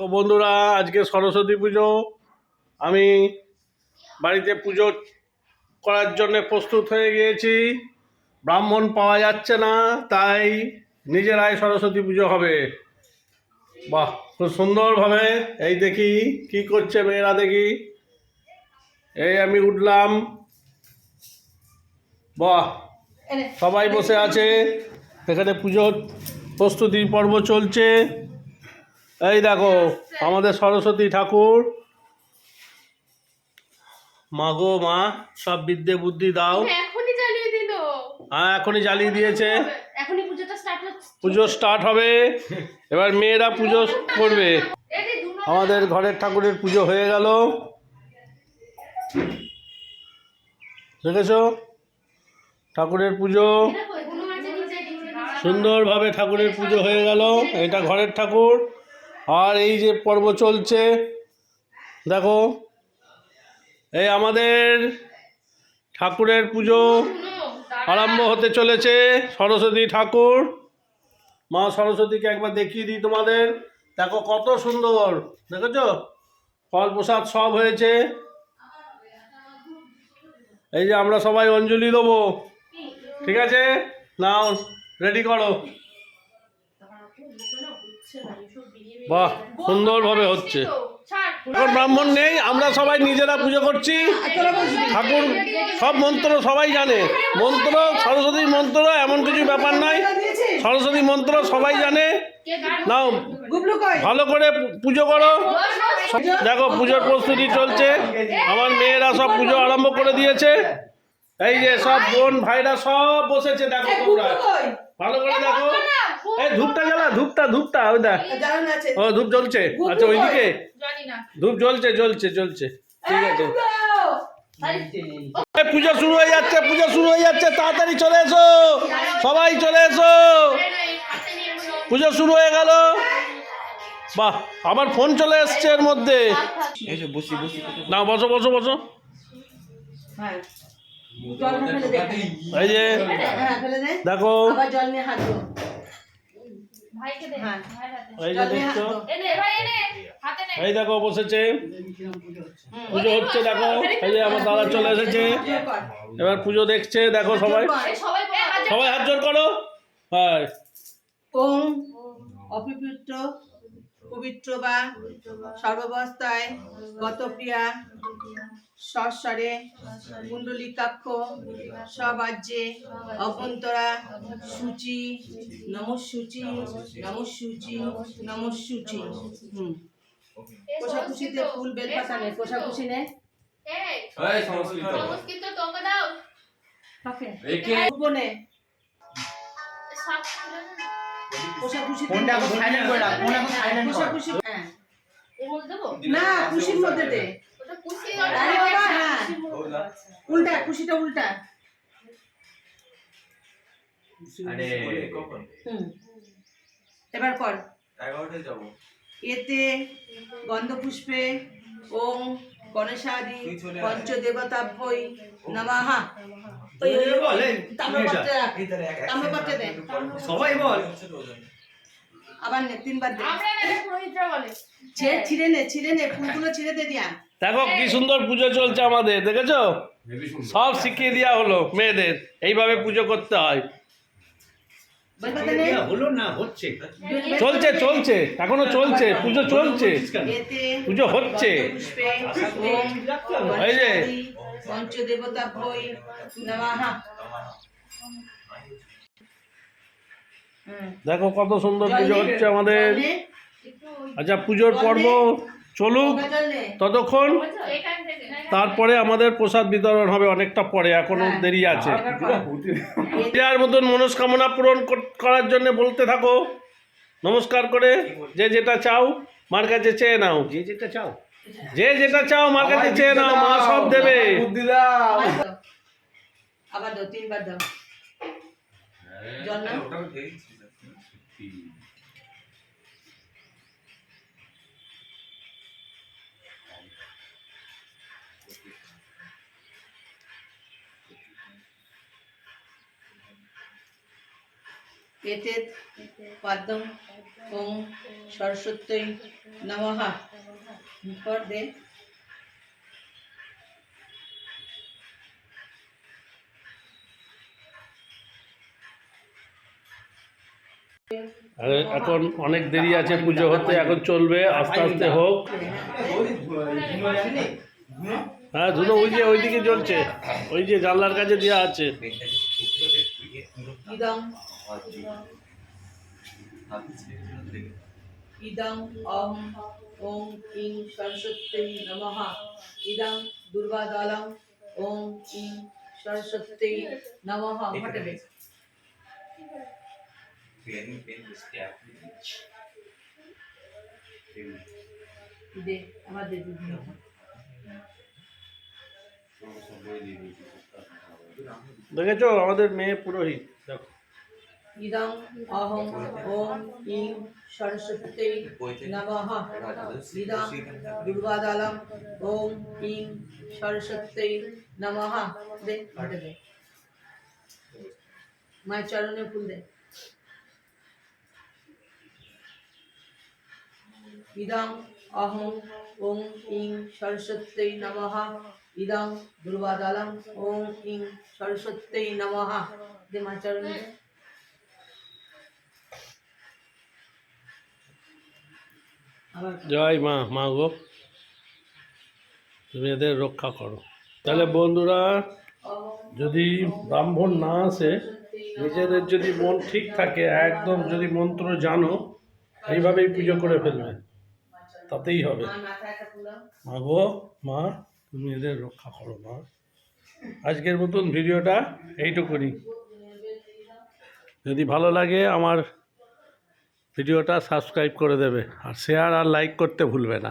তো বন্ধুরা, আজকে সরস্বতী পুজো। আমি বাড়িতে পুজো করার জন্য প্রস্তুত হয়ে গিয়েছি। ব্রাহ্মণ পাওয়া যাচ্ছে না, তাই নিজেরাই সরস্বতী পুজো হবে। বাহ, খুব সুন্দরভাবে। এই দেখি, কি করছে মেয়েরা দেখি। এই আমি উঠলাম। বাহ, সবাই বসে আছে। এখানে পুজোর প্রস্তুতি পর্ব চলছে। এই দেখো আমাদের সরস্বতী ঠাকুর। মা গো মা সব বিদ্যে বুদ্ধি দাও। এখনই জ্বালিয়ে দিল হ্যাঁ এখনই জ্বালিয়ে দিয়েছে। এখনই পুজোটা স্টার্ট হচ্ছে। পুজো স্টার্ট হবে। এবার মেয়েরা পুজো করবে। আমাদের ঘরের ঠাকুরের পুজো হয়ে গেল। দেখেছ? ঠাকুরের পুজো। সুন্দরভাবে ঠাকুরের পুজো হয়ে গেল। এটা ঘরের ঠাকুর। আর এই যে পর্ব চলছে, দেখো, এই আমাদের ঠাকুরের পুজো আরম্ভ হতে চলেছে, সরস্বতী ঠাকুর। মা সরস্বতীকে একবার দেখিয়ে দিই তোমাদের। দেখো কত সুন্দর, দেখেছ? ফল প্রসাদ সব হয়েছে। এই যে আমরা সবাই অঞ্জলি দেবো। ঠিক আছে? নাও রেডি করো। বাহ, সুন্দরভাবে হচ্ছে। ব্রাহ্মণ নেই, আমরা সবাই নিজেরা পুজো করছি। ঠাকুর, সব মন্ত্র সবাই জানে। মন্ত্র, সরস্বতীর মন্ত্র, এমন কিছু ব্যাপার নাই। সরস্বতী মন্ত্র সবাই জানে। নাও, ভালো করে পুজো করো। দেখো, পুজোর প্রস্তুতি চলছে। আমার মেয়েরা সব পুজো আরম্ভ করে দিয়েছে। এই যে সব বোন ভাইরা সব বসেছে দেখো তোমরা। ভালো করে দেখো। এই ধূপটা জ্বালা ধূপটা ধূপটা ওই দেখ। ও ধূপ জ্বলছে। আচ্ছা ওইদিকে? জানি না। ধূপ জ্বলছে জ্বলছে জ্বলছে। ঠিক আছে। পুজো শুরু হয়ে যাচ্ছে পুজো শুরু হয়ে যাচ্ছে তাড়াতাড়ি চলে এসো। সবাই চলে এসো। পুজো শুরু হয়ে গেল। বাহ আমার ফোন চলে এসছে এর মধ্যে। না বসো বসো বসো। না ফেলে দে এই হ্যাঁ দেখো। হ্যাঁ। এই যে এনে হাতে নে। এই দেখো বসেছে। পুজো হচ্ছে দেখো। এই যে আমার দাদা চলে এসেছে। এবার পুজো দেখছে দেখো সবাই। সবাই হাত জোর করো। হ্যাঁ। অপবিত্র। পবিত্র বা সর্বাবস্থায় গতপ্রিয়া সস্বরে কুণ্ডলিকাক্ষ সবাজ্যে অভ্যন্তরা সূচি নমঃসূচি নমঃসূচি নমঃসূচি। হুম। কোষাকুষিতে ফুল বেলপাতা নে কোষাকুষি নে। এই এই সংস্কৃত তোকে দাও। করে রাখ, ফোন এখন silent কর। কোষাকুষি হ্যাঁ। এর মধ্যে দেবো? না খুশির মধ্যে দে। ওটা কুচি আরে বাবা, হ্যাঁ। উল্টা খুশিটা উল্টা। এবার কর। এতে গন্ধপুষ্পে ওম গণেশাদি পঞ্চদেবতাভ্যই নমঃ। ওই ওই ওই তাম্রপত্রে রাখ তাম্রপত্রে দে সবাই বল আবার নে তিনবার দে আমরা না পুরোহিতরা বলে ছিঁড়ে ছিঁড়ে নে ছিঁড়ে নে ফুলগুলো ছিঁড়ে দে দিয়া দেখো কি সুন্দর পুজো চলছে আমাদের দেখেছ সব শিখিয়ে দেওয়া হলো মেয়েদের এইভাবে পুজো করতে হয় চলছে চলছে এখনও চলছে পুজো চলছে পুজো হচ্ছে এই যে। গণেশাদি পঞ্চদেবতাভ্যই নমঃ। দেখো কত সুন্দর পুজো হচ্ছে আমাদের। আচ্ছা পুজোর পর্ব চলুক। ততক্ষণ। তারপরে আমাদের প্রসাদ বিতরণ হবে অনেকটা পরে এখনও হ্যাঁ। দেরি আছে। যার মতন মনস্কামনা পূরণ করার জন্য বলতে থাকো। নমস্কার করে যে যেটা চাও মার কাছে চেয়ে নাও। যে যেটা চাও। যে যেটা চাও মার কাছে চেয়ে নাও মা সব দেবে বুদ্ধি দাও আবার দাও তিনবার দাও জল না পেতে পাদ্যম ওম সরস্বতী নমহা कर दे আর এখন অনেক দেরি আছে পুজো হতে এখন চলবে আস্তে আস্তে হোক হ্যাঁ ধুনো ওই যে ওইদিকে চলছে ওই যে জানলার কাছে দেওয়া আছে इदं इदं अहं ॐ ईं सरस्वत्यै नमः इदं दुर्वादलं ॐ ईं सरस्वत्यै नमः हटबे দে আমার দে দিদি দেখেছো আমাদের মেয়ে পুরোহিত দেখো ইদং অহং ওম ইং সরস্বত্যৈ নমঃ ইদং দুর্বাদালম ওম ইং সরস্বত্যৈ নমঃ দে ঘটে দে মায়ের চরণে ফুল দে ইদং অহং ওম ইং সরস্বত্যৈ নমঃ ইদং দুর্বাদালম ওম ইং সরস্বত্যৈ নমঃ দে মায়ের চরণে জয় মা মা গো। তুমি এদের রক্ষা করো। তাহলে বন্ধুরা যদি ব্রাহ্মণ না আসে নিজেদের যদি মন ঠিক থাকে একদম যদি মন্ত্র জানো এইভাবেই পুজো করে ফেলবে। তাতেই হবে। মা গো মা তুমি এদের রক্ষা করো মা। আজকের মতন ভিডিওটা এইটুকুনি। যদি ভালো লাগে আমার ভিডিওটা সাবস্ক্রাইব করে দেবে। আর শেয়ার আর লাইক করতে ভুলবে না।